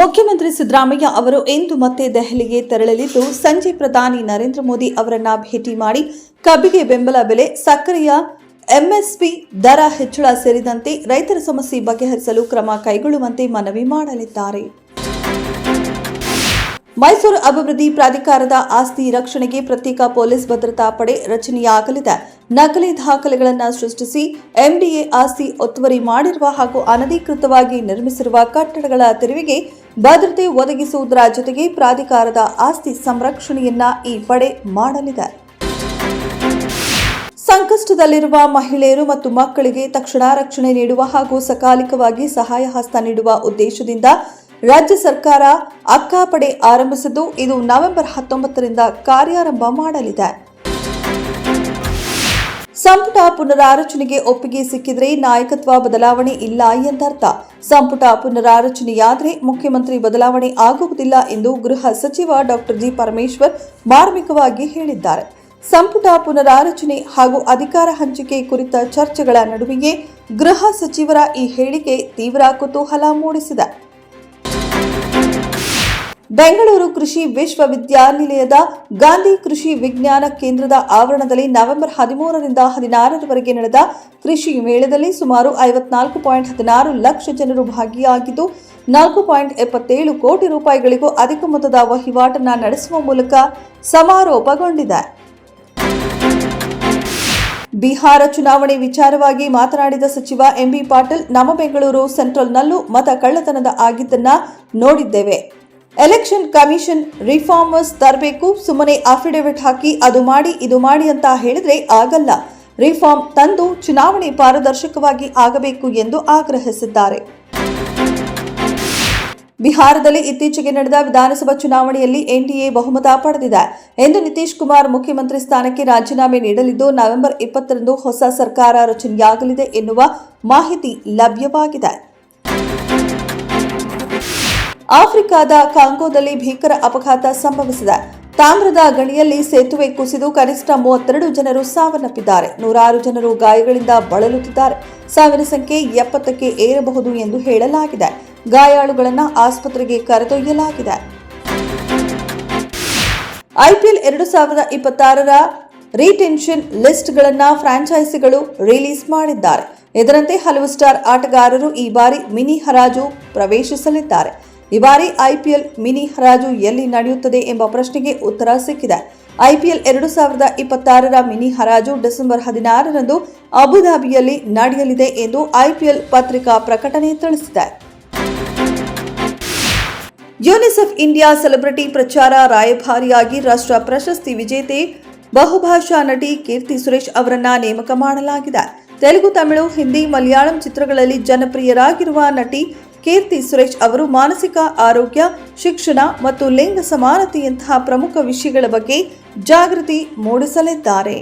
ಮುಖ್ಯಮಂತ್ರಿ ಸಿದ್ದರಾಮಯ್ಯ ಅವರು ಇಂದು ಮತ್ತೆ ದೆಹಲಿಗೆ ತೆರಳಲಿದ್ದು, ಸಂಜೆ ಪ್ರಧಾನಿ ನರೇಂದ್ರ ಮೋದಿ ಅವರನ್ನ ಭೇಟಿ ಮಾಡಿ ಕಬ್ಬಿಗೆ ಬೆಂಬಲ ಬೆಲೆ, ಸಕ್ಕರೆಯ ಎಂಎಸ್ಪಿ ದರ ಹೆಚ್ಚಳ ಸೇರಿದಂತೆ ರೈತರ ಸಮಸ್ಯೆ ಬಗೆಹರಿಸಲು ಕ್ರಮ ಕೈಗೊಳ್ಳುವಂತೆ ಮನವಿ ಮಾಡಲಿದ್ದಾರೆ. ಮೈಸೂರು ಅಭಿವೃದ್ಧಿ ಪ್ರಾಧಿಕಾರದ ಆಸ್ತಿ ರಕ್ಷಣೆಗೆ ಪ್ರತ್ಯೇಕ ಪೊಲೀಸ್ ಭದ್ರತಾ ಪಡೆ ರಚನೆಯಾಗಲಿದೆ. ನಕಲಿ ದಾಖಲೆಗಳನ್ನು ಸೃಷ್ಟಿಸಿ ಎಂಡಿಎ ಆಸ್ತಿ ಒತ್ತುವರಿ ಮಾಡಿರುವ ಹಾಗೂ ಅನಧಿಕೃತವಾಗಿ ನಿರ್ಮಿಸಿರುವ ಕಟ್ಟಡಗಳ ತೆರವಿಗೆ ಭದ್ರತೆ ಒದಗಿಸುವುದರ ಜೊತೆಗೆ ಪ್ರಾಧಿಕಾರದ ಆಸ್ತಿ ಸಂರಕ್ಷಣೆಯನ್ನ ಈ ಪಡೆ ಮಾಡಲಿದೆ. ಸಂಕಷ್ಟದಲ್ಲಿರುವ ಮಹಿಳೆಯರು ಮತ್ತು ಮಕ್ಕಳಿಗೆ ತಕ್ಷಣ ರಕ್ಷಣೆ ನೀಡುವ ಹಾಗೂ ಸಕಾಲಿಕವಾಗಿ ಸಹಾಯ ಹಸ್ತ ನೀಡುವ ಉದ್ದೇಶದಿಂದ ರಾಜ್ಯ ಸರ್ಕಾರ ಅಕ್ಕಾಪಡೆ ಆರಂಭಿಸಿದ್ದು, ಇದು ನವೆಂಬರ್ ಹತ್ತೊಂಬತ್ತರಿಂದ ಕಾರ್ಯಾರಂಭ ಮಾಡಲಿದೆ. ಸಂಪುಟ ಪುನರಾರಚನೆಗೆ ಒಪ್ಪಿಗೆ ಸಿಕ್ಕಿದ್ರೆ ನಾಯಕತ್ವ ಬದಲಾವಣೆ ಇಲ್ಲ ಎಂದರ್ಥ. ಸಂಪುಟ ಪುನರಾರಚನೆಯಾದರೆ ಮುಖ್ಯಮಂತ್ರಿ ಬದಲಾವಣೆ ಆಗುವುದಿಲ್ಲ ಎಂದು ಗೃಹ ಸಚಿವ ಡಾಕ್ಟರ್ ಜಿ. ಪರಮೇಶ್ವರ್ ಮಾರ್ಮಿಕವಾಗಿ ಹೇಳಿದ್ದಾರೆ. ಸಂಪುಟ ಪುನರಾರಚನೆ ಹಾಗೂ ಅಧಿಕಾರ ಹಂಚಿಕೆ ಕುರಿತ ಚರ್ಚೆಗಳ ನಡುವೆಯೇ ಗೃಹ ಸಚಿವರ ಈ ಹೇಳಿಕೆ ತೀವ್ರ ಕುತೂಹಲ ಮೂಡಿಸಿದೆ. ಬೆಂಗಳೂರು ಕೃಷಿ ವಿಶ್ವವಿದ್ಯಾನಿಲಯದ ಗಾಂಧಿ ಕೃಷಿ ವಿಜ್ಞಾನ ಕೇಂದ್ರದ ಆವರಣದಲ್ಲಿ ನವೆಂಬರ್ ಹದಿಮೂರರಿಂದ ಹದಿನಾರರವರೆಗೆ ನಡೆದ ಕೃಷಿ ಮೇಳದಲ್ಲಿ ಸುಮಾರು ಐವತ್ನಾಲ್ಕು ಪಾಯಿಂಟ್ ಹದಿನಾರು ಲಕ್ಷ ಜನರು ಭಾಗಿಯಾಗಿದ್ದು, ನಾಲ್ಕು ಪಾಯಿಂಟ್ ಎಪ್ಪತ್ತೇಳು ಕೋಟಿ ರೂಪಾಯಿಗಳಿಗೂ ಅಧಿಕ ಮೊತ್ತದ ವಹಿವಾಟನ್ನು ನಡೆಸುವ ಮೂಲಕ ಸಮಾರೋಪಗೊಂಡಿದೆ. ಬಿಹಾರ ಚುನಾವಣೆ ವಿಚಾರವಾಗಿ ಮಾತನಾಡಿದ ಸಚಿವ ಎಂಬಿ ಪಾಟೀಲ್, ನಮ್ಮ ಬೆಂಗಳೂರು ಸೆಂಟ್ರಲ್ನಲ್ಲೂ ಮತ ಕಳ್ಳತನದ ಆಗಿದ್ದನ್ನ ನೋಡಿದ್ದೇವೆ. ಎಲೆಕ್ಷನ್ ಕಮಿಷನ್ ರಿಫಾರ್ಮರ್ಸ್ ತರಬೇಕು, ಸುಮ್ಮನೆ ಅಫಿಡವಿಟ್ ಹಾಕಿ ಅದು ಮಾಡಿ, ಇದು ಮಾಡಿ ಅಂತ ಹೇಳಿದ್ರೆ ಆಗಲ್ಲ. ರಿಫಾರ್ಮ್ ತಂದು ಚುನಾವಣೆ ಪಾರದರ್ಶಕವಾಗಿ ಆಗಬೇಕು ಎಂದು ಆಗ್ರಹಿಸಿದ್ದಾರೆ. ಬಿಹಾರದಲ್ಲಿ ಇತ್ತೀಚೆಗೆ ನಡೆದ ವಿಧಾನಸಭಾ ಚುನಾವಣೆಯಲ್ಲಿ ಎನ್ಡಿಎ ಬಹುಮತ ಪಡೆದಿದೆ. ಎಂದು ನಿತೀಶ್ ಕುಮಾರ್ ಮುಖ್ಯಮಂತ್ರಿ ಸ್ಥಾನಕ್ಕೆ ರಾಜೀನಾಮೆ ನೀಡಲಿದ್ದು, ನವೆಂಬರ್ ಇಪ್ಪತ್ತರಂದು ಹೊಸ ಸರ್ಕಾರ ರಚನೆಯಾಗಲಿದೆ ಎನ್ನುವ ಮಾಹಿತಿ ಲಭ್ಯವಾಗಿದೆ. ಆಫ್ರಿಕಾದ ಕಾಂಗೋದಲ್ಲಿ ಭೀಕರ ಅಪಘಾತ ಸಂಭವಿಸಿದೆ. ತಾಮ್ರದ ಗಣಿಯಲ್ಲಿ ಸೇತುವೆ ಕುಸಿದು ಕನಿಷ್ಠ ಮೂವತ್ತೆರಡು ಜನರು ಸಾವನ್ನಪ್ಪಿದ್ದಾರೆ. ನೂರಾರು ಜನರು ಗಾಯಗಳಿಂದ ಬಳಲುತ್ತಿದ್ದಾರೆ. ಸಾವಿನ ಸಂಖ್ಯೆ ಎಪ್ಪತ್ತಕ್ಕೆ ಏರಬಹುದು ಎಂದು ಹೇಳಲಾಗಿದೆ. ಗಾಯಾಳುಗಳನ್ನು ಆಸ್ಪತ್ರೆಗೆ ಕರೆದೊಯ್ಯಲಾಗಿದೆ. ಐಪಿಎಲ್ ಎರಡು ಸಾವಿರದ ಇಪ್ಪತ್ತಾರರ ರೀಟೆನ್ಷನ್ ಲಿಸ್ಟ್ಗಳನ್ನು ಫ್ರಾಂಚೈಸಿಗಳು ರಿಲೀಸ್ ಮಾಡಿದ್ದಾರೆ. ಇದರಂತೆ ಹಲವು ಸ್ಟಾರ್ ಆಟಗಾರರು ಈ ಬಾರಿ ಮಿನಿ ಹರಾಜು ಪ್ರವೇಶಿಸಲಿದ್ದಾರೆ. ಈ ಬಾರಿ ಐಪಿಎಲ್ ಮಿನಿ ಹರಾಜು ಎಲ್ಲಿ ನಡೆಯುತ್ತದೆ ಎಂಬ ಪ್ರಶ್ನೆಗೆ ಉತ್ತರ ಸಿಕ್ಕಿದೆ. ಐಪಿಎಲ್ ಎರಡು ಸಾವಿರದ ಇಪ್ಪತ್ತಾರರ ಮಿನಿ ಹರಾಜು ಡಿಸೆಂಬರ್ ಹದಿನಾರರಂದು ಅಬುಧಾಬಿಯಲ್ಲಿ ನಡೆಯಲಿದೆ ಎಂದು ಐಪಿಎಲ್ ಪತ್ರಿಕಾ ಪ್ರಕಟಣೆ ತಿಳಿಸಿದೆ. ಯುನಿಸೆಫ್ ಇಂಡಿಯಾ ಸೆಲೆಬ್ರಿಟಿ ಪ್ರಚಾರ ರಾಯಭಾರಿಯಾಗಿ ರಾಷ್ಟ್ರ ಪ್ರಶಸ್ತಿ ವಿಜೇತೆ ಬಹುಭಾಷಾ ನಟಿ ಕೀರ್ತಿ ಸುರೇಶ್ ಅವರನ್ನ ನೇಮಕ ಮಾಡಲಾಗಿದೆ. ತೆಲುಗು, ತಮಿಳು, ಹಿಂದಿ, ಮಲಯಾಳಂ ಚಿತ್ರಗಳಲ್ಲಿ ಜನಪ್ರಿಯರಾಗಿರುವ ನಟಿ ಕೀರ್ತಿ ಸುರೇಶ್ ಅವರು ಮಾನಸಿಕ ಆರೋಗ್ಯ ಶಿಕ್ಷಣ ಮತ್ತು ಲಿಂಗ ಸಮಾನತೆಯಂತಹ ಪ್ರಮುಖ ವಿಷಯಗಳ ಬಗ್ಗೆ ಜಾಗೃತಿ ಮೂಡಿಸಲಿದ್ದಾರೆ.